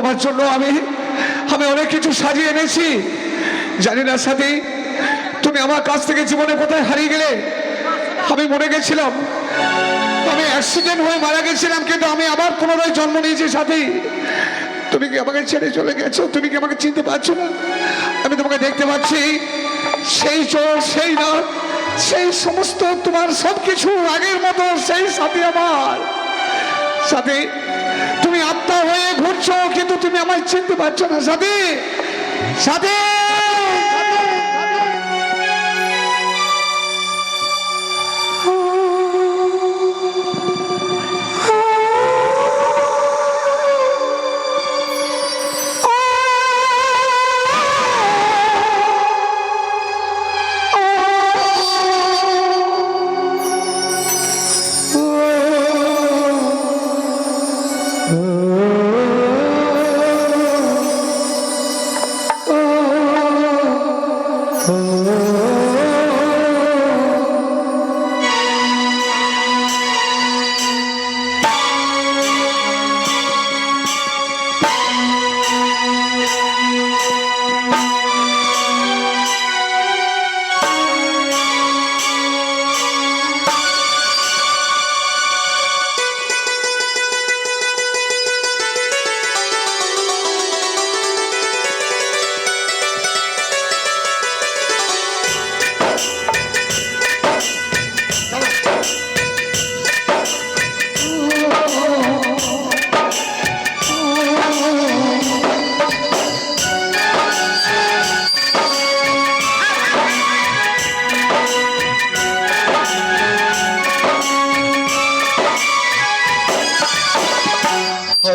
তোমার জন্য আমি আমি অনেক কিছু সাজিয়ে এনেছি। জানি না সাথী, তুমি আমার কাছ থেকে জীবনে কোথায় হারিয়ে গেলে? আমি মরে গেছিলাম। আমি অ্যাক্সিডেন্ট হয়ে মারা গেছিলাম, কিন্তু আমি আবার পুনরায় জন্ম নিয়েছি সাথী। তুমি কি আমাকে ছেড়ে চলে গেছো? তুমি কি আমাকে চিনতে পারছ না? আমি তোমাকে দেখতে পাচ্ছি। সেই চোর, সেই না সেই সমস্ত তোমার সবকিছু আগের মতো, সেই সাথী আমার। সাথী। তুমি আত্মা হয়ে ঘুরছো কিন্তু তুমি আমায় চিনতে পারছ না সাথে। সাথী।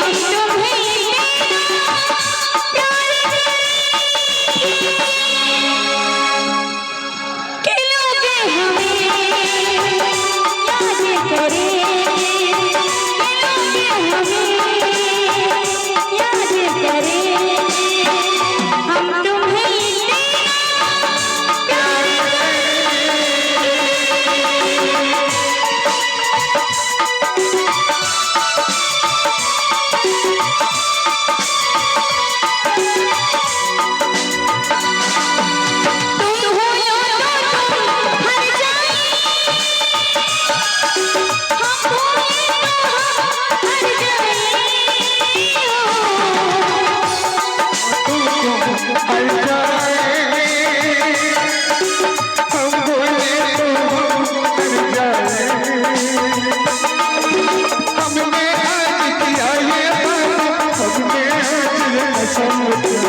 हम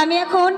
আমি এখন